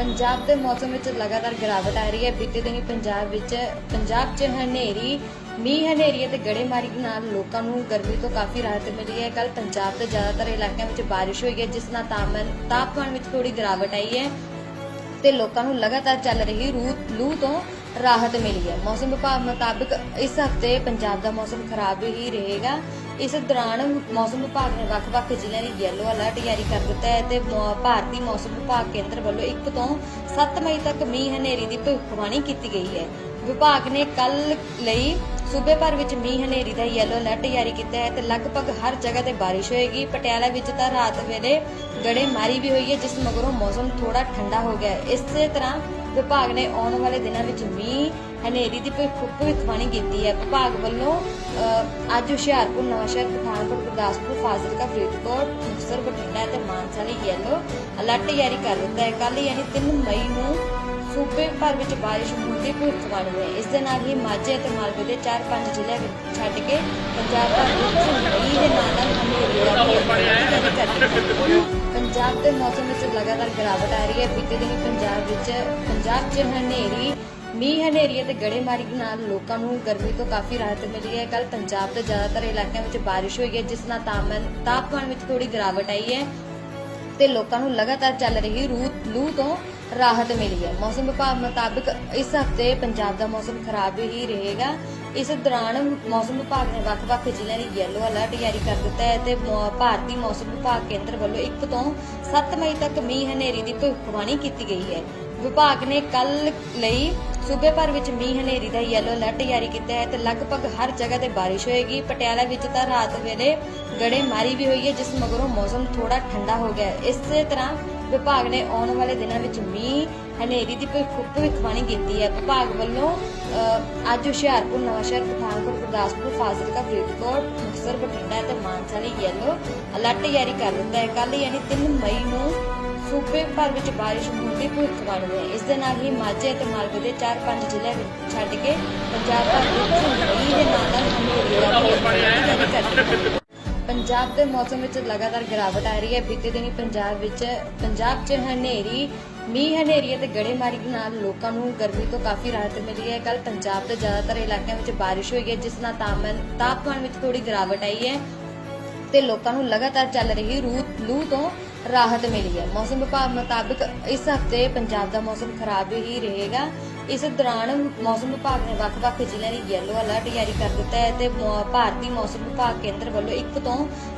ਪੰਜਾਬ ਦੇ ਮੌਸਮ ਵਿੱਚ ਲਗਾਤਾਰ ਗਿਰਾਵਟ ਆ ਰਹੀ ਹੈ। ਬੀਤੇ ਦਿਨੀ ਪੰਜਾਬ ਵਿੱਚ, ਪੰਜਾਬ 'ਚ ਹਨੇਰੀ, ਮੀਂਹ ਹਨੇਰੀ ਅਤੇ ਗੜੇਮਾਰੀ ਨਾਲ ਲੋਕਾਂ ਨੂੰ ਗਰਮੀ ਤੋਂ ਕਾਫੀ ਰਾਹਤ ਮਿਲੀ ਹੈ। ਕੱਲ ਪੰਜਾਬ ਦੇ ਜ਼ਿਆਦਾਤਰ ਇਲਾਕਿਆਂ ਵਿੱਚ ਬਾਰਿਸ਼ ਹੋਈ ਹੈ, ਜਿਸ ਨਾਲ ਤਾਪਮਾਨ ਤਾਪਮਾਨ ਵਿੱਚ ਥੋੜੀ ਗਿਰਾਵਟ ਆਈ ਹੈ ਤੇ ਲੋਕਾਂ ਨੂੰ ਲਗਾਤਾਰ ਚੱਲ ਰਹੀ ਰੂ ਲੂ ਤੋਂ ਰਾਹਤ ਮਿਲੀ ਹੈ। ਮੌਸਮ ਵਿਭਾਗ ਮੁਤਾਬਕ ਇਸ ਹਫ਼ਤੇ ਪੰਜਾਬ ਦਾ ਮੌਸਮ ਖਰਾਬ ਹੀ ਰਹੇਗਾ। ਇਸ ਦੌਰਾਨ ਮੌਸਮ ਵਿਭਾਗ ਨੇ ਵੱਖ-ਵੱਖ ਜ਼ਿਲ੍ਹਿਆਂ ਲਈ ਯੈਲੋ ਅਲਰਟ ਜਾਰੀ ਕਰ ਦਿੱਤਾ ਹੈ ਤੇ ਭਾਰਤੀ ਮੌਸਮ ਵਿਭਾਗ ਕੇਂਦਰ ਵੱਲੋਂ 1 ਤੋਂ 7 ਮਈ ਤੱਕ ਮੀਂਹ ਹਨੇਰੀ ਦੀ ਭਵਿੱਖਬਾਣੀ ਕੀਤੀ ਗਈ ਹੈ। ਵਿਭਾਗ ਨੇ ਕੱਲ ਲਈ ਸੂਬੇ ਭਰ ਵਿੱਚ ਮੀਂਹ ਹਨੇਰੀ ਦਾ ਯੈਲੋ ਅਲਰਟ ਜਾਰੀ ਕੀਤਾ ਹੈ ਤੇ ਲਗਭਗ ਹਰ ਜਗ੍ਹਾ ਤੇ ਬਾਰਿਸ਼ ਹੋਏਗੀ। ਪਟਿਆਲਾ ਵਿੱਚ ਤਾਂ ਰਾਤ ਵੇਲੇ ਗੜੇ ਮਾਰੀ ਵੀ ਹੋਈ ਹੈ, ਜਿਸ ਮਗਰੋਂ ਮੌਸਮ ਥੋੜਾ ਠੰਡਾ ਹੋ ਗਿਆ ਹੈ। ਇਸੇ ਤਰ੍ਹਾਂ ਵਿਭਾਗ ਨੇ ਆਉਣ ਵਾਲੇ ਦਿਨਾਂ ਵਿੱਚ ਮੀਂਹ ਹਨੇਰੀ ਦੀ ਭਵਿੱਖਬਾਣੀ ਕੀਤੀ ਹੈ। ਵਿਭਾਗ ਵੱਲੋਂ ਅੱਜ ਹੁਸ਼ਿਆਰਪੁਰ, ਨਵਾਂਸ਼ਹਿਰ, ਪਠਾਨਕੋਟ, ਗੁਰਦਾਸਪੁਰ, ਫਾਜ਼ਿਲਕਾ, ਫਰੀਦਕੋਟ, ਮੁਕਤਸਰ, ਬਠਿੰਡਾ ਅਤੇ ਮਾਨਸਾ ਲਈ ਯੈਲੋ ਅਲਰਟ ਜਾਰੀ ਕਰ ਦਿੱਤਾ ਹੈ। ਕੱਲ ਯਾਨੀ 3 ਮਈ ਨੂੰ ਸੂਬੇ ਭਰ ਵਿੱਚ ਬਾਰਿਸ਼ ਹੋਣ ਦੀ ਭਵਿੱਖਬਾਣੀ ਹੈ। ਇਸ ਦੇ ਨਾਲ ਹੀ ਮਾਝੇ ਅਤੇ ਮਾਲਵੇ ਦੇ 4-5 ਜ਼ਿਲ੍ਹਿਆਂ ਛੱਡ ਕੇ ਪੰਜਾਬ ਭਰ ਵਿੱਚ ਮੀਂਹ ਦੇ ਨਾਲ ਨਾਲ ਹਨੇਰੀ ਦਾ ਜਾਰੀ ਕਰ ਦਿੱਤਾ ਪੰਜਾਬ ਦੇ ਮੌਸਮ ਵਿੱਚ ਲਗਾਤਾਰ ਗਿਰਾਵਟ ਆ ਰਹੀ ਹੈ। ਬੀਤੇ ਦਿਨੀ ਪੰਜਾਬ ਵਿੱਚ ਪੰਜਾਬ 'ਚ ਹਨੇਰੀ, ਮੀਂਹ ਹਨੇਰੀ ਅਤੇ ਗੜੇਮਾਰੀ ਨਾਲ ਲੋਕਾਂ ਨੂੰ ਗਰਮੀ ਤੋਂ ਕਾਫੀ ਰਾਹਤ ਮਿਲੀ ਹੈ। ਕੱਲ ਪੰਜਾਬ ਦੇ ਜ਼ਿਆਦਾਤਰ ਇਲਾਕਿਆਂ ਵਿੱਚ ਬਾਰਿਸ਼ ਹੋਈ ਹੈ, ਜਿਸ ਨਾਲ ਤਾਪਮਾਨ ਤਾਪਮਾਨ ਵਿੱਚ ਥੋੜੀ ਗਿਰਾਵਟ ਆਈ ਹੈ। ਤੇ ਲੋਕਾਂ ਨੂੰ ਲਗਾਤਾਰ ਚੱਲ ਰਹੀ ਲੂ ਤੋਂ ਰਾਹਤ ਮਿਲੀ ਹੈ। ਮੌਸਮ ਵਿਭਾਗ ਮੁਤਾਬਕ ਇਸ ਹਫ਼ਤੇ ਪੰਜਾਬ ਦਾ ਮੌਸਮ ਖਰਾਬ ਹੀ ਰਹੇਗਾ। ਇਸ ਦੌਰਾਨ ਮੌਸਮ ਵਿਭਾਗ ਨੇ ਵੱਖ-ਵੱਖ ਜ਼ਿਲ੍ਹਿਆਂ ਲਈ ਯੈਲੋ ਅਲਰਟ ਜਾਰੀ ਕਰ ਦਿੱਤਾ ਹੈ ਤੇ ਭਾਰਤੀ ਮੌਸਮ ਵਿਭਾਗ ਕੇਂਦਰ ਵੱਲੋਂ 1 ਤੋਂ 7 ਮਈ ਤੱਕ ਮੀਂਹ ਹਨੇਰੀ ਦੀ ਭਵਿੱਖਬਾਣੀ ਕੀਤੀ ਗਈ ਹੈ। ਵਿਭਾਗ ਨੇ ਕੱਲ ਲਈ ਸੂਬੇ ਭਰ ਵਿੱਚ ਮੀਂਹ ਹਨੇਰੀ ਦਾ ਯੈਲੋ ਅਲਰਟ ਜਾਰੀ ਕੀਤਾ ਹੈ ਤੇ ਲਗਭਗ ਹਰ ਜਗ੍ਹਾ ਤੇ ਬਾਰਿਸ਼ ਹੋਏਗੀ। ਪਟਿਆਲਾ ਵਿੱਚ ਤਾਂ ਰਾਤ ਵੇਲੇ ਗੜੇਮਾਰੀ ਵੀ ਹੋਈ ਹੈ, ਜਿਸ ਮਗਰੋਂ ਮੌਸਮ ਥੋੜਾ ਠੰਡਾ ਹੋ ਗਿਆ ਇਸੇ ਤਰ੍ਹਾਂ ਵਿਭਾਗ ਨੇ ਆਉਣ ਵਾਲੇ ਦਿਨਾਂ ਵਿੱਚ ਮੀਂਹ ਹਨੇਰੀ ਦੀ ਭਵਿੱਖਬਾਣੀ ਕੀਤੀ ਹੈ। ਵਿਭਾਗ ਵੱਲੋਂ ਅੱਜ ਹੁਸ਼ਿਆਰਪੁਰ, ਨਵਾਂਸ਼ਹਿਰ, ਪਠਾਨਕੋਟ, ਗੁਰਦਾਸਪੁਰ, ਫਾਜ਼ਿਲਕਾ, ਫਰੀਦਕੋਟ, ਮੁਕਤਸਰ, ਬਠਿੰਡਾ ਅਤੇ ਮਾਨਸਾ ਲਈ ਯੈਲੋ ਅਲਰਟ ਜਾਰੀ ਕਰ ਦਿੱਤਾ ਹੈ। ਕੱਲ ਯਾਨੀ 3 ਮਈ ਨੂੰ ਸੂਬੇ ਭਰ ਵਿੱਚ ਬਾਰਿਸ਼ ਹੋਣ ਦੀ ਭਵਿੱਖਬਾਣੀ ਹੈ। ਇਸ ਦੇ ਨਾਲ ਹੀ ਮਾਝੇ ਅਤੇ ਮਾਲਵੇ ਦੇ 4-5 ਜ਼ਿਲ੍ਹਿਆਂ ਵਿੱਚ ਛੱਡ ਕੇ ਪੰਜਾਬ ਭਰ ਵਿੱਚ ਮੀਂਹ ਦੇ ਨਾਲ ਨਾਲ ਹਨੇਰੀ ਦਾ ਪੰਜਾਬ ਦੇ ਮੌਸਮ ਵਿੱਚ ਲਗਾਤਾਰ ਗਿਰਾਵਟ ਆ ਰਹੀ ਹੈ। ਬੀਤੇ ਦਿਨੀ ਪੰਜਾਬ ਵਿੱਚ, ਪੰਜਾਬ 'ਚ ਹਨੇਰੀ, ਮੀਂਹ ਹਨੇਰੀ ਅਤੇ ਗੜੇਮਾਰੀ ਨਾਲ ਲੋਕਾਂ ਨੂੰ ਗਰਮੀ ਤੋਂ ਕਾਫੀ ਰਾਹਤ ਮਿਲੀ ਹੈ। ਕੱਲ ਪੰਜਾਬ ਦੇ ਜ਼ਿਆਦਾਤਰ ਇਲਾਕਿਆਂ ਵਿੱਚ ਬਾਰਿਸ਼ ਹੋਈ ਹੈ, ਜਿਸ ਨਾਲ ਤਾਪਮਾਨ ਤਾਪਮਾਨ ਵਿੱਚ ਥੋੜੀ ਗਿਰਾਵਟ ਆਈ ਹੈ। ਤੇ ਲੋਕਾਂ ਨੂੰ ਲਗਾਤਾਰ ਚੱਲ ਰਹੀ ਲੂ ਤੋਂ ਰਾਹਤ ਮਿਲੀ ਹੈ। ਮੌਸਮ ਵਿਭਾਗ ਮੁਤਾਬਕ ਇਸ ਹਫ਼ਤੇ ਪੰਜਾਬ ਦਾ ਮੌਸਮ ਖਰਾਬ ਹੀ ਰਹੇਗਾ। ਇਸ ਦੌਰਾਨ ਮੌਸਮ ਵਿਭਾਗ ਨੇ ਵੱਖ-ਵੱਖ ਜ਼ਿਲ੍ਹਿਆਂ ਲਈ ਯੈਲੋ ਅਲਰਟ ਜਾਰੀ ਕਰ ਦਿੱਤਾ ਹੈ ਤੇ ਭਾਰਤੀ ਮੌਸਮ ਵਿਭਾਗ ਕੇਂਦਰ ਵੱਲੋਂ 1 ਤੋਂ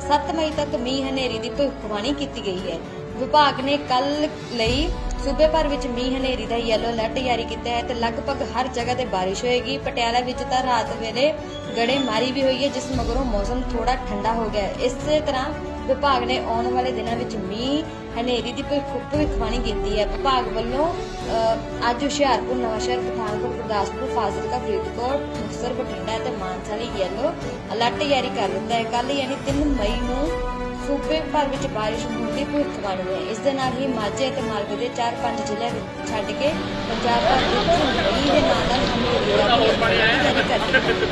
7 ਮਈ ਤੱਕ ਮੀਂਹ ਹਨੇਰੀ ਦੀ ਭਵਿੱਖਬਾਣੀ ਕੀਤੀ ਗਈ ਹੈ। ਵਿਭਾਗ ਨੇ ਕੱਲ ਲਈ ਸੂਬੇ ਭਰ ਵਿੱਚ ਮੀਂਹ ਹਨੇਰੀ ਦਾ ਯੈਲੋ ਅਲਰਟ ਜਾਰੀ ਕੀਤਾ ਹੈ ਤੇ ਲਗਭਗ ਹਰ ਜਗ੍ਹਾ ਤੇ ਬਾਰਿਸ਼ ਹੋਏਗੀ। ਪਟਿਆਲਾ ਵਿੱਚ ਤਾਂ ਰਾਤ ਵੇਲੇ ਗੜੇਮਾਰੀ ਵੀ ਹੋਈ ਹੈ, ਜਿਸ ਮਗਰੋਂ ਮੌਸਮ ਥੋੜਾ ਠੰਡਾ ਹੋ ਗਿਆ ਇਸੇ ਤਰ੍ਹਾਂ ਵਿਭਾਗ ਨੇ ਆਉਣ ਵਾਲੇ ਦਿਨਾਂ ਵਿੱਚ ਮੀਂਹ ਹਨੇਰੀ ਦੀ ਭਵਿੱਖ- ਭਵਿੱਖਬਾਣੀ ਕੀਤੀ ਹੈ। ਵਿਭਾਗ ਵੱਲੋਂ ਅੱਜ ਹੁਸ਼ਿਆਰਪੁਰ, ਨਵਾਂਸ਼ਹਿਰ, ਪਠਾਨਕੋਟ, ਗੁਰਦਾਸਪੁਰ, ਫਾਜ਼ਿਲਕਾ, ਫਰੀਦਕੋਟ, ਮੁਕਤਸਰ, ਬਠਿੰਡਾ ਅਤੇ ਮਾਨਸਾ ਲਈ ਯੈਲੋ ਅਲਰਟ ਜਾਰੀ ਕਰ ਦਿੱਤਾ ਹੈ। ਕੱਲ ਯਾਨੀ 3 ਮਈ ਨੂੰ ਸੂਬੇ ਭਰ ਵਿੱਚ ਬਾਰਿਸ਼ ਹੋਣ ਦੀ ਭਵਿੱਖਬਾਣੀ ਹੈ ਇਸ ਦੇ ਨਾਲ ਹੀ ਮਾਝੇ ਅਤੇ ਮਾਲਵੇ ਦੇ 4-5 ਜ਼ਿਲ੍ਹਿਆਂ ਵਿੱਚ ਛੱਡ ਕੇ ਪੰਜਾਬ ਭਰ ਵਿੱਚ ਮੀਂਹ ਦੇ ਨਾਲ ਨਾਲ ਹਨੇਰੀ ਦਾ ਵੀ ਜਾਰੀ ਹੈ।